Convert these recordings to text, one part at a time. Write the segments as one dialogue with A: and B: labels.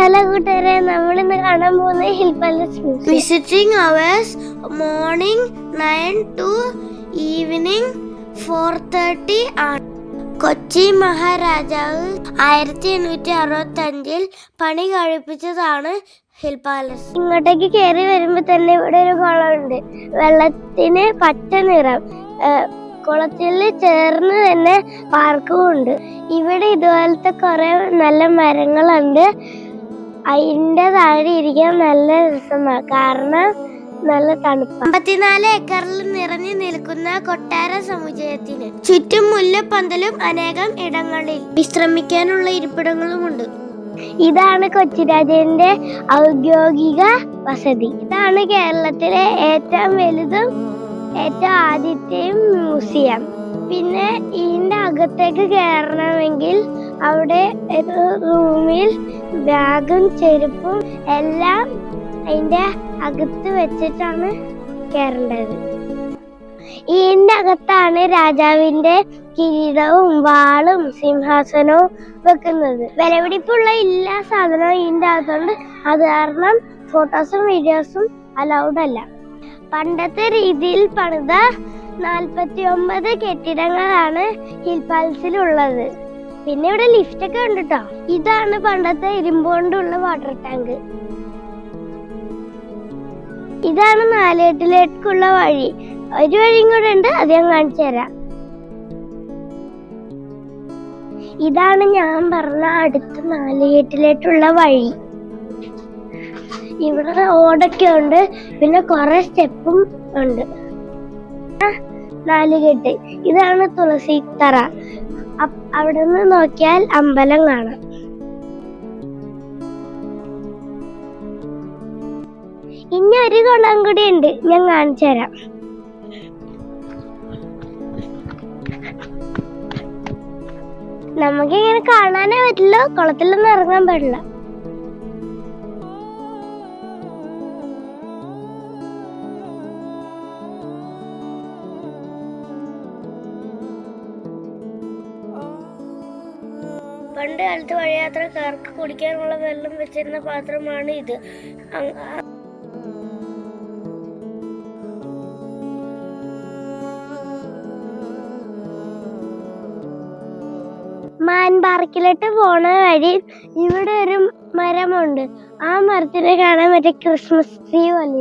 A: Hello കൂട്ടുകാരെ നമ്മൾ ഇന്ന് കാണാൻ പോകുന്നത് hill palace
B: visiting hours morning nine to evening four thirty ആണ്. കൊച്ചി മഹാരാജാവ് ആയിരത്തി എണ്ണൂറ്റി അറുപത്തി അഞ്ചിൽ പണി കഴിപ്പിച്ചതാണ് ഹിൽ പാലസ്.
A: ഇങ്ങോട്ടേക്ക് കയറി വരുമ്പോൾ തന്നെ ഇവിടെ ഒരു കുളമുണ്ട്. വെള്ളത്തിന് പച്ച നിറം. കുളത്തിൽ ചേർന്ന് തന്നെ പാർക്കും ഉണ്ട് ഇവിടെ ഇതുപോലത്തെ കുറെ നല്ല മരങ്ങളുണ്ട്. അതിന്റെ താഴെ ഇരിക്കാൻ നല്ല രസമാണ്. കാരണം നല്ല തണുപ്പ്.
B: അമ്പത്തിനാല് ഏക്കറിൽ നിറഞ്ഞു നിൽക്കുന്ന കൊട്ടാര സമുച്ചയത്തിന് ചുറ്റും മുല്ലപ്പന്തലും അനേകം ഇടങ്ങളിൽ വിശ്രമിക്കാനുള്ള ഇരിപ്പിടങ്ങളുമുണ്ട്.
A: ഇതാണ് കൊച്ചിരാജന്റെ ഔദ്യോഗിക വസതി. ഇതാണ് കേരളത്തിലെ ഏറ്റവും വലുതും ഏറ്റവും ആദ്യത്തെയും മ്യൂസിയം. പിന്നെ ഇതിന്റെ അകത്തേക്ക് കയറണമെങ്കിൽ അവിടെ ഒരു റൂമിൽ ബാഗും ചെരുപ്പും എല്ലാം അതിന്റെ അകത്ത് വെച്ചിട്ടാണ് കയറേണ്ടത്. ഇതിന്റെ അകത്താണ് രാജാവിന്റെ കിരീടവും വാളും സിംഹാസനവും വെക്കുന്നത്. വിലപിടിപ്പുള്ള എല്ലാ സാധനവും ഇതിന്റെ അകത്തുണ്ട്. അത് കാരണം ഫോട്ടോസും വീഡിയോസും അലൗഡ് അല്ല. പണ്ടത്തെ രീതിയിൽ പണിത നാൽപ്പത്തി ഒമ്പത് കെട്ടിടങ്ങളാണ് ഹിൽ പിന്നെ ഇവിടെ ലിഫ്റ്റ് ഒക്കെ ഉണ്ട് കേട്ടോ ഇതാണ് പണ്ടത്തെ ഇരുമ്പ് കൊണ്ടുള്ള വാട്ടർ ടാങ്ക് ഇതാണ് നാലേട്ടിലേക്കുള്ള വഴി. ഒരു വഴിയും കൂടെ ഉണ്ട് അത് ഞാൻ കാണിച്ചു തരാം. ഇതാണ് ഞാൻ പറഞ്ഞ അടുത്ത നാലേട്ടിലേക്കുള്ള വഴി. ഇവിടെ ഓടൊക്കെ ഉണ്ട് പിന്നെ കുറെ സ്റ്റെപ്പും ഉണ്ട്. നാലുകെട്ട് ഇതാണ് തുളസി തറ. അവിടെ നിന്ന് നോക്കിയാൽ അമ്പലം കാണാം. ഇനി ഒരു കുളം കൂടി ഉണ്ട്. ഞാൻ കാണിച്ചു തരാം. നമുക്ക് ഇങ്ങനെ കാണാനേ പറ്റില്ല. കുളത്തിലൊന്നും ഇറങ്ങാൻ പാടില്ല. പണ്ട് കാലത്ത് വഴിയാത്രക്കാർക്ക് കുടിക്കാനുള്ള വെള്ളം വെച്ചിരുന്ന പാത്രമാണ് ഇത്. മാൻപാറക്കിലോട്ട് പോണ വഴി ഇവിടെ ഒരു മരമുണ്ട്. ആ മരത്തിനെ കാണാൻ മറ്റേ ക്രിസ്മസ് ട്രീ പോലെ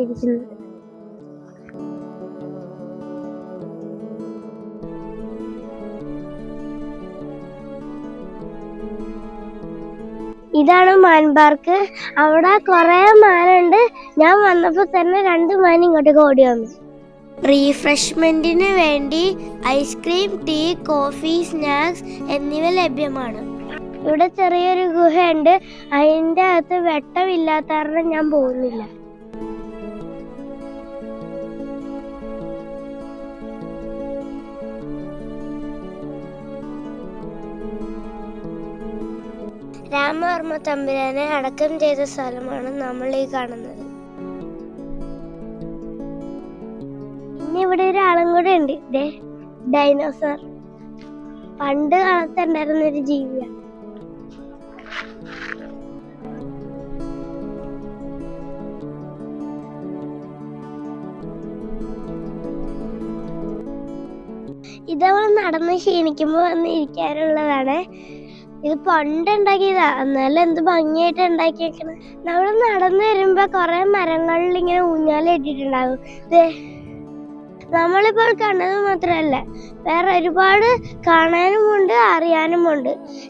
A: ഇതാണ് മാൻ പാർക്ക്. അവിടെ കുറെ മാനുണ്ട്. ഞാൻ വന്നപ്പോ തന്നെ രണ്ട് മാൻ ഇങ്ങോട്ടേക്ക് ഓടി വന്നു.
B: റീഫ്രഷ്മെന്റിന് വേണ്ടി ഐസ്ക്രീം ടീ കോഫി സ്നാക്സ് എന്നിവ ലഭ്യമാണ്.
A: ഇവിടെ ചെറിയൊരു ഗുഹയുണ്ട്. അതിന്റെ അകത്ത് വെട്ടമില്ലാത്ത കാരണം ഞാൻ പോകുന്നില്ല.
B: രാമവർമ്മ തമ്പുരാനെ അടക്കം ചെയ്ത സ്ഥലമാണ് നമ്മൾ ഈ കാണുന്നത്.
A: പിന്നെ ഇവിടെ ഒരാളും കൂടെ ഉണ്ട്. ദേ ഡൈനോസർ പണ്ട് കാലത്തുണ്ടായിരുന്ന ഒരു ജീവിയാണ് ഇതവൾ നടന്ന് ക്ഷീണിക്കുമ്പോ വന്ന് ഇരിക്കാനുള്ളതാണ് ഇത് പണ്ടുണ്ടാക്കിയതാ. എന്നാലും എന്ത് ഭംഗിയായിട്ട് ഉണ്ടാക്കിയേക്കണ. നമ്മൾ നടന്നു വരുമ്പോ കുറെ മരങ്ങളിൽ ഇങ്ങനെ ഊഞ്ഞാലിട്ടിട്ടുണ്ടാകും നമ്മളിപ്പോൾ കണ്ടത് മാത്രമല്ല വേറെ ഒരുപാട് കാണാനുമുണ്ട് അറിയാനുമുണ്ട്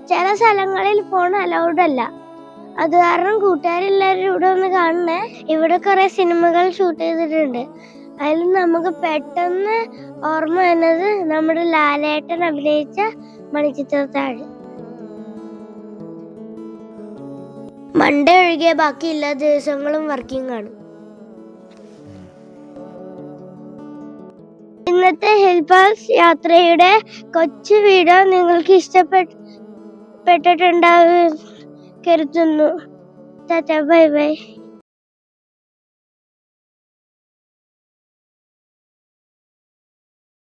A: ചില സ്ഥലങ്ങളിൽ ഫോൺ അലൗഡ് അല്ല. അത് കാരണം കൂട്ടുകാരെല്ലാവരും ഇവിടെ ഒന്ന് കാണണേ. ഇവിടെ കുറെ സിനിമകൾ ഷൂട്ട് ചെയ്തിട്ടുണ്ട്. അതിൽ നമുക്ക് പെട്ടെന്ന് ഓർമ്മ വരുന്നത് നമ്മുടെ ലാലേട്ടൻ അഭിനയിച്ച മണിച്ചിത്രത്താഴ്.
B: മൺഡേ ഒഴികെ ബാക്കി എല്ലാ ദിവസങ്ങളും വർക്കിംഗ് ആണ്.
A: ഇന്നത്തെ ഹിൽപാസ് യാത്രയുടെ കൊച്ചു വീഡിയോ നിങ്ങൾക്ക് ഇഷ്ടപ്പെട്ടിട്ടുണ്ടാവും കരുതുന്നു. കരുതുന്നു ബൈ ബൈ.